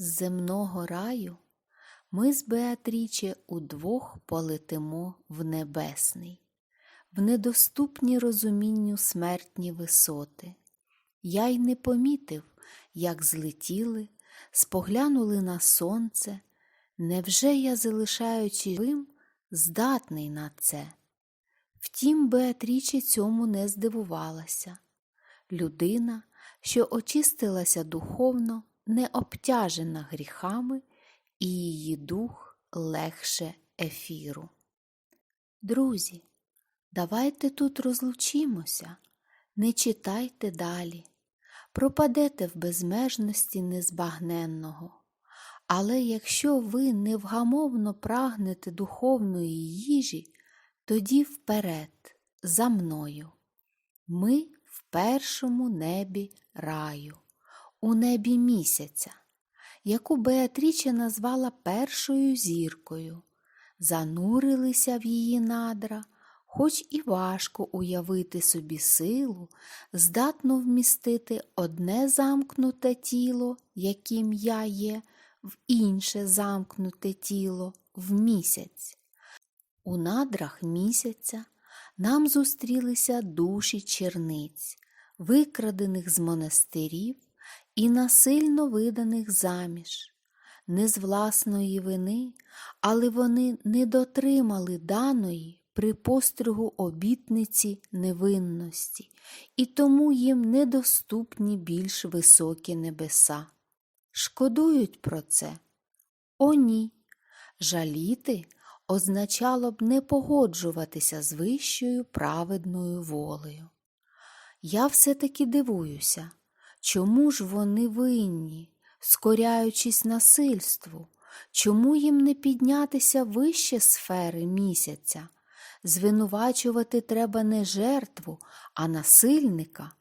З земного раю ми з Беатріче удвох полетимо в небесний, в недоступні розумінню смертні висоти. Я й не помітив, як злетіли, споглянули на сонце. Невже я, залишаючи живим, здатний на це? Втім, Беатріче цьому не здивувалася. Людина, що очистилася духовно, не обтяжена гріхами, і її дух легше ефіру. Друзі, давайте тут розлучимося, не читайте далі, пропадете в безмежності незбагненного. Але якщо ви невгамовно прагнете духовної їжі, тоді вперед, за мною. Ми в першому небі раю, у небі місяця, яку Беатріче назвала першою зіркою, занурилися в її надра, хоч і важко уявити собі силу, здатну вмістити одне замкнуте тіло, яким я є, в інше замкнуте тіло в місяць. У надрах місяця нам зустрілися душі черниць, викрадених з монастирів і насильно виданих заміж. Не з власної вини, але вони не дотримали даної при постригу обітниці невинності, і тому їм недоступні більш високі небеса. Шкодують про це? О, ні. Жаліти означало б не погоджуватися з вищою праведною волею. Я все-таки дивуюся, чому ж вони винні, скоряючись насильству, чому їм не піднятися вище сфери місяця? Звинувачувати треба не жертву, а насильника.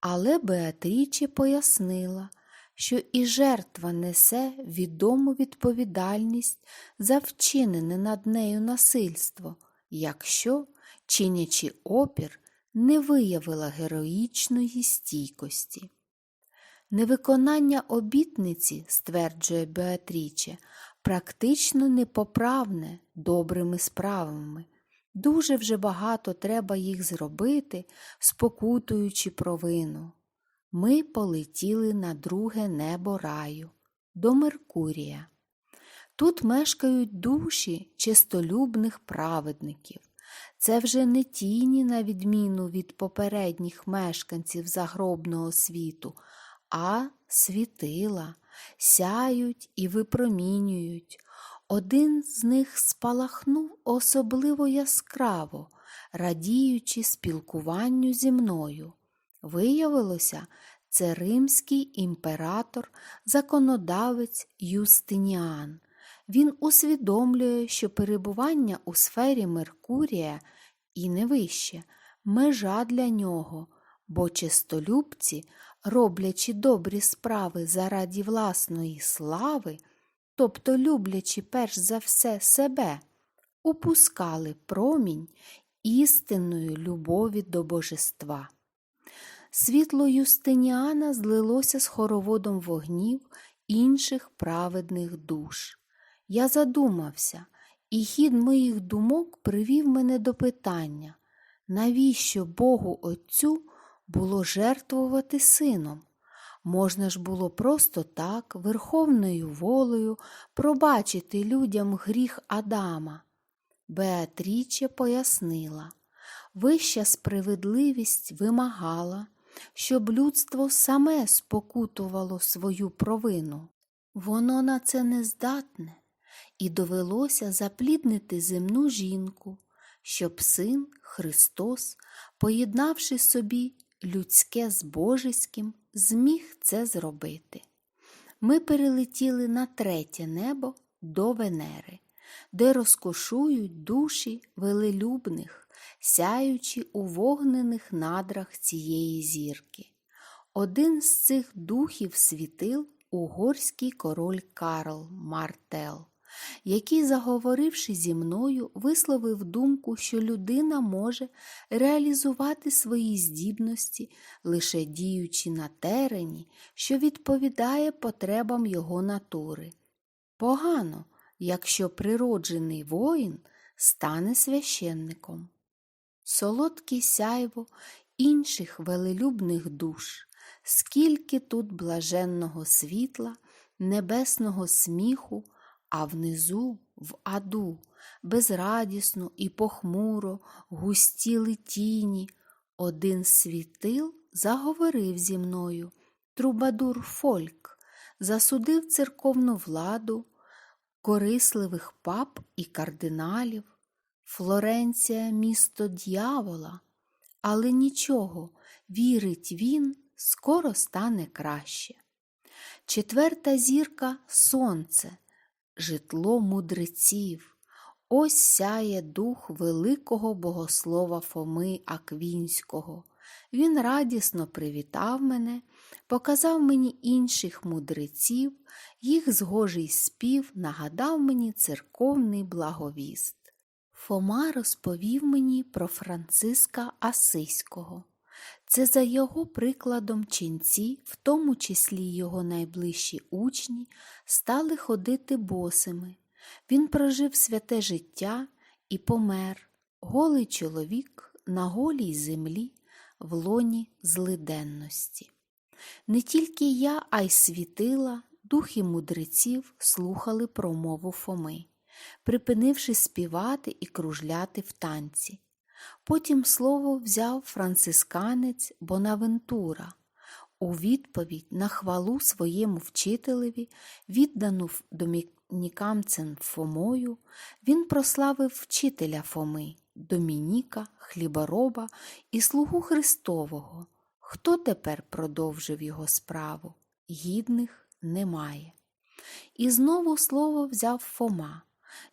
Але Беатріче пояснила, що і жертва несе відому відповідальність за вчинене над нею насильство, якщо, чинячи опір, не виявила героїчної стійкості. Невиконання обітниці, стверджує Беатріче, практично непоправне добрими справами. Дуже вже багато треба їх зробити, спокутуючи провину. Ми полетіли на друге небо раю, до Меркурія. Тут мешкають душі чистолюбних праведників. Це вже не тіні, на відміну від попередніх мешканців загробного світу, а світила, сяють і випромінюють. Один з них спалахнув особливо яскраво, радіючи спілкуванню зі мною. Виявилося, це римський імператор, законодавець Юстиніан. Він усвідомлює, що перебування у сфері Меркурія і не вище межа для нього, бо чистолюбці, роблячи добрі справи заради власної слави, тобто люблячи перш за все себе, упускали промінь істинної любові до божества. Світло Юстиніана злилося з хороводом вогнів інших праведних душ. Я задумався, і хід моїх думок привів мене до питання, навіщо Богу Отцю було жертвувати сином? Можна ж було просто так, верховною волею, пробачити людям гріх Адама. Беатріче пояснила, вища справедливість вимагала, щоб людство саме спокутувало свою провину. Воно на це не здатне, і довелося запліднити земну жінку, щоб син Христос, поєднавши собі людське з божеським, зміг це зробити. Ми перелетіли на третє небо до Венери, де розкошують душі велелюбних, сяючи у вогнених надрах цієї зірки. Один з цих духів світил угорський король Карл Мартел, який, заговоривши зі мною, висловив думку, що людина може реалізувати свої здібності, лише діючи на терені, що відповідає потребам його натури. Погано, якщо природжений воїн стане священником. Солодке сяйво інших велелюбних душ, скільки тут блаженного світла, небесного сміху, а внизу, в аду, безрадісно і похмуро густіли тіні. Один світил заговорив зі мною, трубадур Фольк, засудив церковну владу, корисливих пап і кардиналів. Флоренція місто дьявола, але нічого, вірить він, скоро стане краще. Четверта зірка сонце, житло мудреців. Ось сяє дух великого богослова Фоми Аквінського. Він радісно привітав мене, показав мені інших мудреців, їх згожий спів нагадав мені церковний благовіст. Фома розповів мені про Франциска Асиського. Це за його прикладом ченці, в тому числі його найближчі учні, стали ходити босими. Він прожив святе життя і помер, голий чоловік на голій землі в лоні злиденності. Не тільки я, а й світила, духи мудреців слухали промову Фоми припинивши співати і кружляти в танці. Потім слово взяв францисканець Бонавентура. У відповідь на хвалу своєму вчителеві, віддану домінікамцем Фомою, він прославив вчителя Фоми, Домініка, хлібороба і слугу Христового. Хто тепер продовжив його справу? Гідних немає. І знову слово взяв Фома.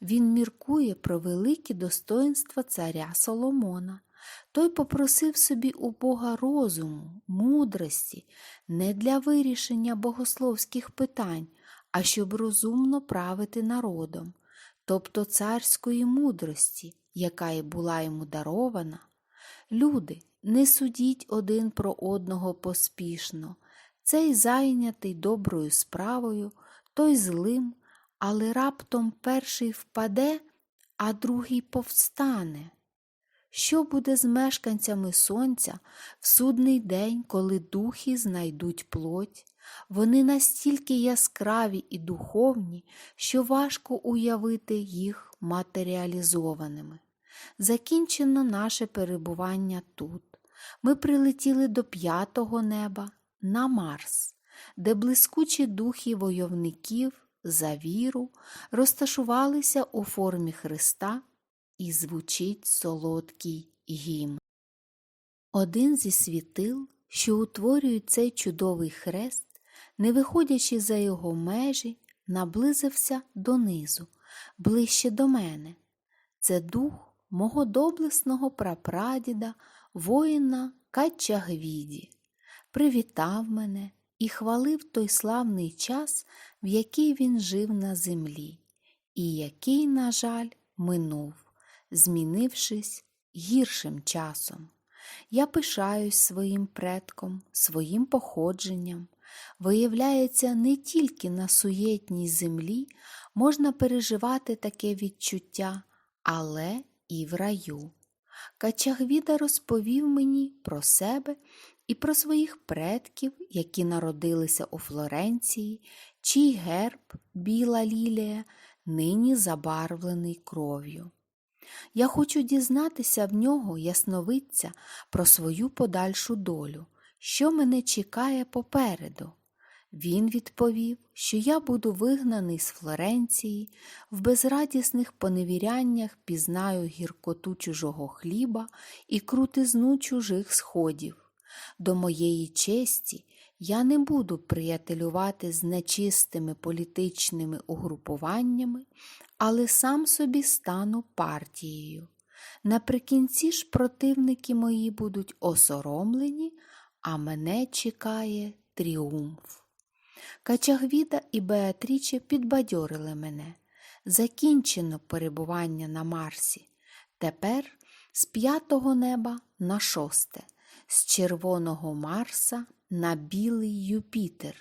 Він міркує про великі достоинства царя Соломона. Той попросив собі у Бога розуму, мудрості, не для вирішення богословських питань, а щоб розумно правити народом, тобто царської мудрості, яка і була йому дарована. Люди, не судіть один про одного поспішно, цей зайнятий доброю справою, той злим, але раптом перший впаде, а другий повстане. Що буде з мешканцями сонця в судний день, коли духи знайдуть плоть? Вони настільки яскраві і духовні, що важко уявити їх матеріалізованими. Закінчено наше перебування тут. Ми прилетіли до п'ятого неба на Марс, де блискучі духи войовників за віру розташувалися у формі Христа і звучить солодкий гімн. Один зі світил, що утворюють цей чудовий хрест, не виходячи за його межі, наблизився донизу, ближче до мене. Це дух мого доблесного прапрадіда, воїна Качагвіді, привітав мене і хвалив той славний час, в який він жив на землі, і який, на жаль, минув, змінившись гіршим часом. Я пишаюсь своїм предком, своїм походженням. Виявляється, не тільки на суєтній землі можна переживати таке відчуття, але і в раю. Качагвіда розповів мені про себе і про своїх предків, які народилися у Флоренції, чий герб, біла лілія, нині забарвлений кров'ю. Я хочу дізнатися в нього, ясновидця, про свою подальшу долю, що мене чекає попереду. Він відповів, що я буду вигнаний з Флоренції, в безрадісних поневіряннях пізнаю гіркоту чужого хліба і крутизну чужих сходів. До моєї честі я не буду приятелювати з нечистими політичними угрупуваннями, але сам собі стану партією. Наприкінці ж противники мої будуть осоромлені, а мене чекає тріумф. Качагвіда і Беатріче підбадьорили мене. закінчено перебування на Марсі. Тепер з п'ятого неба на шосте, з червоного Марса на білий Юпітер,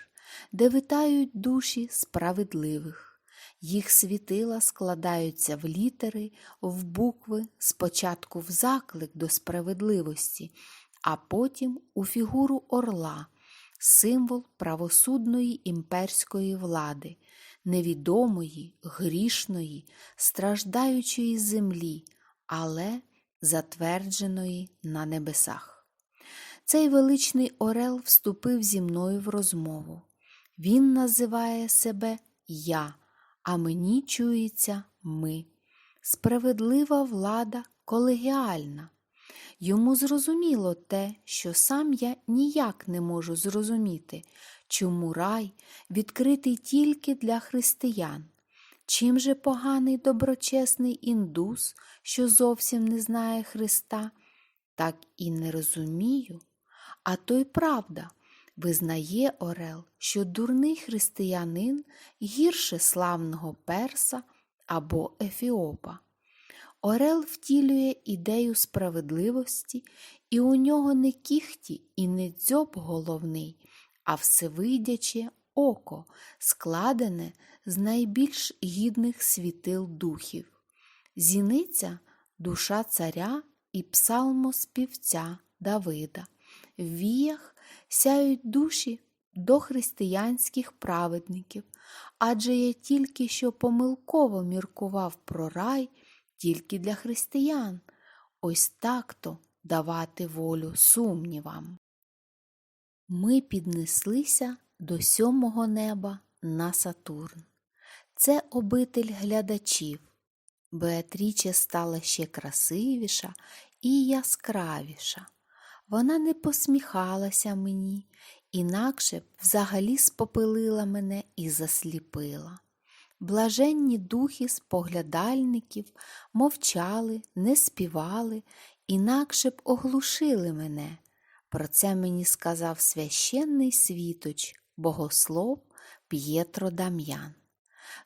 де витають душі справедливих. Їх світила складаються в літери, в букви, спочатку в заклик до справедливості, а потім у фігуру орла, символ правосудної імперської влади, невідомої, грішної, страждаючої землі, але затвердженої на небесах. Цей величний орел вступив зі мною в розмову. Він називає себе Я, а мені чується ми. Справедлива влада колегіальна. Йому зрозуміло те, що сам я ніяк не можу зрозуміти, чому рай відкритий тільки для християн. Чим же поганий доброчесний індус, що зовсім не знає Христа, так і не розумію. А то й правда, визнає Орел, що дурний християнин гірше славного перса або ефіопа. Орел втілює ідею справедливості, і у нього не кіхті і не дзьоб головний, а всевидяче око, складене з найбільш гідних світил духів. Зіниця душа царя і псалмоспівця Давида. В віях сяють душі до християнських праведників, адже я тільки що помилково міркував про рай тільки для християн. Ось так-то давати волю сумнівам. Ми піднеслися до сьомого неба на Сатурн. Це обитель глядачів. Беатріче стала ще красивіша і яскравіша. Вона не посміхалася мені, інакше б взагалі спопилила мене і засліпила. Блаженні духи споглядальників мовчали, не співали, інакше б оглушили мене. Про це мені сказав священний світоч, богослов П'єтро Дам'ян.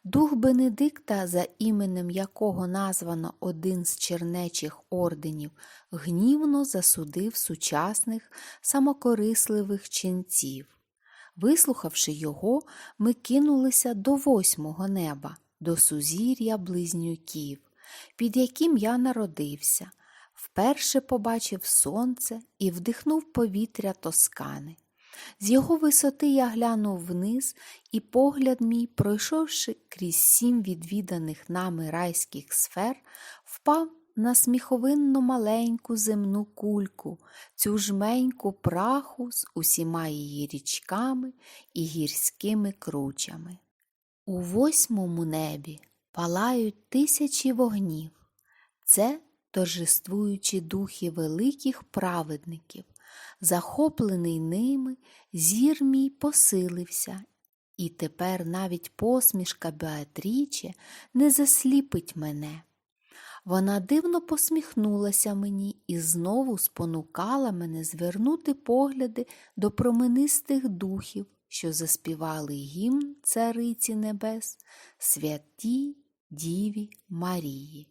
Дух Бенедикта, за іменем якого названо один з чернечих орденів, гнівно засудив сучасних самокорисливих ченців. Вислухавши його, ми кинулися до восьмого неба, до сузір'я близнюків, під яким я народився, вперше побачив сонце і вдихнув повітря тоскани. З його висоти я глянув вниз, і погляд мій, пройшовши крізь сім відвіданих нами райських сфер, впав на сміховинно маленьку земну кульку, цю жменьку праху з усіма її річками і гірськими кручами. У восьмому небі палають тисячі вогнів. Це торжествуючі духи великих праведників. Захоплений ними, зір мій посилився, і тепер навіть посмішка Беатріче не засліпить мене. Вона дивно посміхнулася мені і знову спонукала мене звернути погляди до променистих духів, що заспівали гімн Цариці Небес, святій Діві Марії.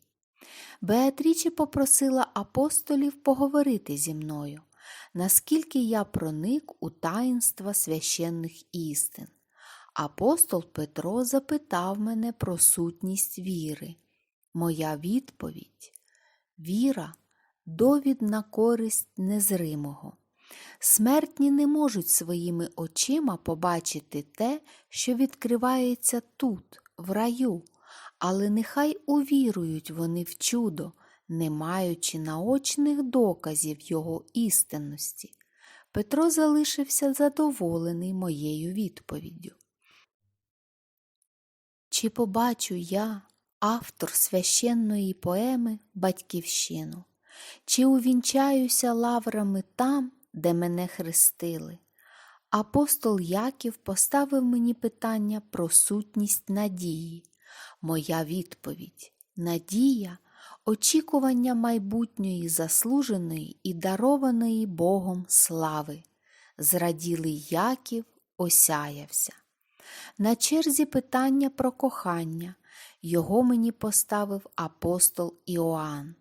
Беатріче попросила апостолів поговорити зі мною, наскільки я проник у таїнства священних істин. Апостол Петро запитав мене про сутність віри. Моя відповідь віра довід на користь незримого. Смертні не можуть своїми очима побачити те, що відкривається тут, в раю, але нехай увірують вони в чудо, не маючи наочних доказів його істинності. Петро залишився задоволений моєю відповіддю. Чи побачу я, автор священної поеми Батьківщину, чи увінчаюся лаврами там, де мене хрестили? Апостол Яків поставив мені питання про сутність надії. Моя відповідь надія очікування майбутньої заслуженої і дарованої Богом слави. Зраділий Яків осяявся. На черзі питання про кохання, Його мені поставив апостол Іоанн.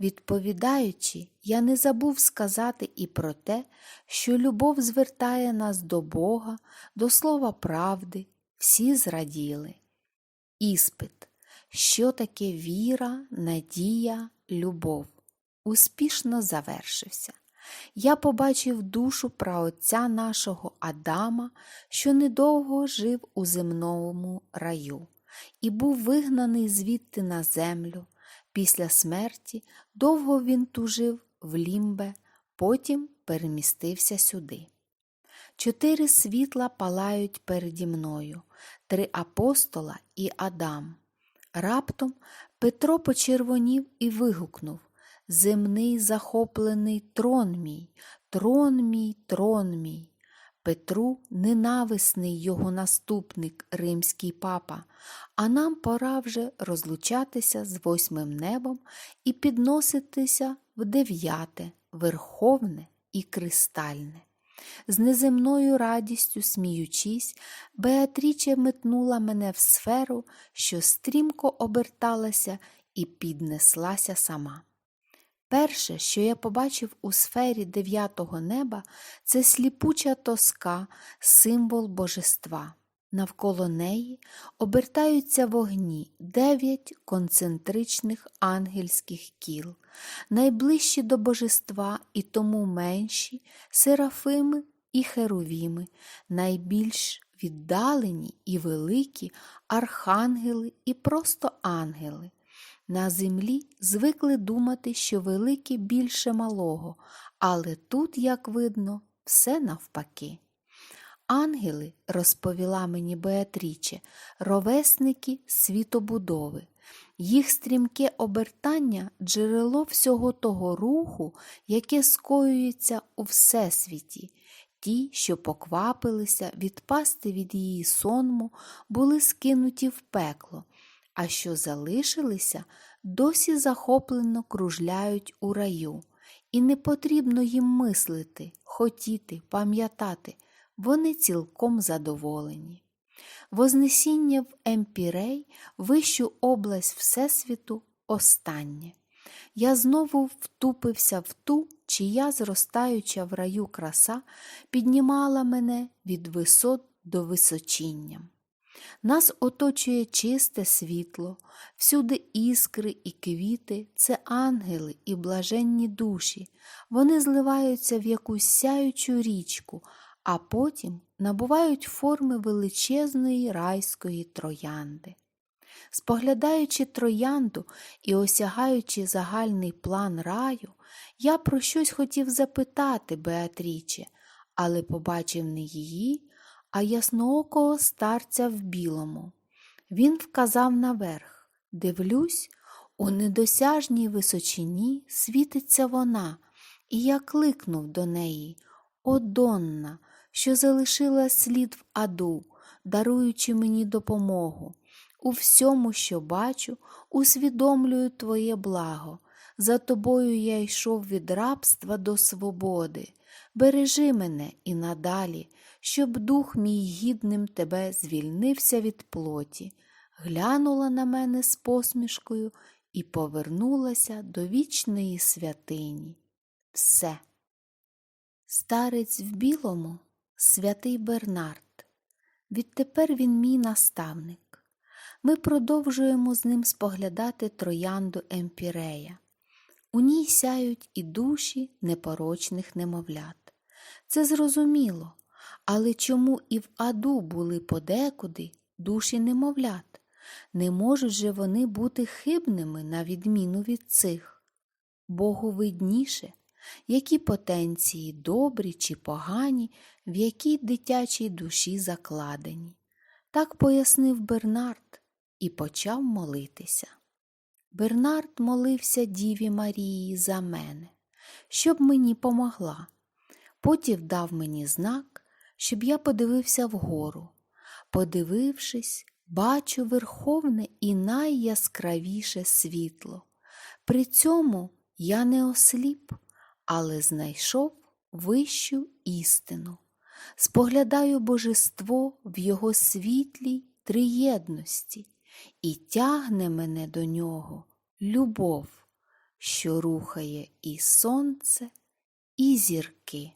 Відповідаючи, я не забув сказати і про те, що любов звертає нас до Бога, до слова правди, всі зраділи. Іспит. Що таке віра, надія, любов? Успішно завершився. Я побачив душу праотця нашого Адама, що недовго жив у земному раю, і був вигнаний звідти на землю. Після смерті довго він тужив в лімбе, потім перемістився сюди. Чотири світла палають переді мною, три апостола і Адам. Раптом Петро почервонів і вигукнув Земний захоплений трон мій, трон мій, трон мій. Петру ненависний його наступник, римський папа, а нам пора вже розлучатися з восьмим небом і підноситися в дев'яте, верховне і кристальне. З неземною радістю сміючись, Беатріче метнула мене в сферу, що стрімко оберталася і піднеслася сама. Перше, що я побачив у сфері дев'ятого неба, це сліпуча тоска, символ божества. Навколо неї обертаються вогні дев'ять концентричних ангельських кіл, найближчі до божества і тому менші серафими і херувіми, найбільш віддалені і великі архангели і просто ангели. На землі звикли думати, що велике більше малого, але тут, як видно, все навпаки. Ангели, розповіла мені Беатріче, ровесники світобудови. Їх стрімке обертання джерело всього того руху, яке скоюється у Всесвіті. Ті, що поквапилися відпасти від її сонму, були скинуті в пекло, а що залишилися, досі захоплено кружляють у раю. І не потрібно їм мислити, хотіти, пам'ятати, вони цілком задоволені. Вознесіння в Емпірей, вищу область Всесвіту, останнє. Я знову втупився в ту, чия зростаюча в раю краса піднімала мене від висот до височіння. Нас оточує чисте світло, всюди іскри і квіти це ангели і блаженні душі. Вони зливаються в якусь сяючу річку, а потім набувають форми величезної райської троянди. Споглядаючи троянду і осягаючи загальний план раю, я про щось хотів запитати Беатріче, але побачив не її, а ясноокого старця в білому. Він вказав наверх дивлюсь, у недосяжній височині світиться вона, і я кликнув до неї О, Донна, що залишила слід в аду, даруючи мені допомогу. У всьому, що бачу, усвідомлюю Твоє благо. За тобою я йшов від рабства до свободи. Бережи мене і надалі, щоб дух мій гідним тебе звільнився від плоті, глянула на мене з посмішкою і повернулася до вічної святині. Все. Старець в білому святий Бернард. Відтепер він мій наставник. Ми продовжуємо з ним споглядати троянду Емпірея. У ній сяють і душі непорочних немовлят. Це зрозуміло, але чому і в аду були подекуди душі немовлят? Не можуть же вони бути хибними на відміну від цих. Богу видніше, які потенції добрі чи погані, в якій дитячій душі закладені. Так пояснив Бернард і почав молитися. Бернард молився Діві Марії за мене, щоб мені помогла. Потім дав мені знак, щоб я подивився вгору. Подивившись, бачу верховне і найяскравіше світло. При цьому я не осліп, але знайшов вищу істину. Споглядаю божество в його світлій триєдності, і тягне мене до нього любов, що рухає і сонце, і зірки.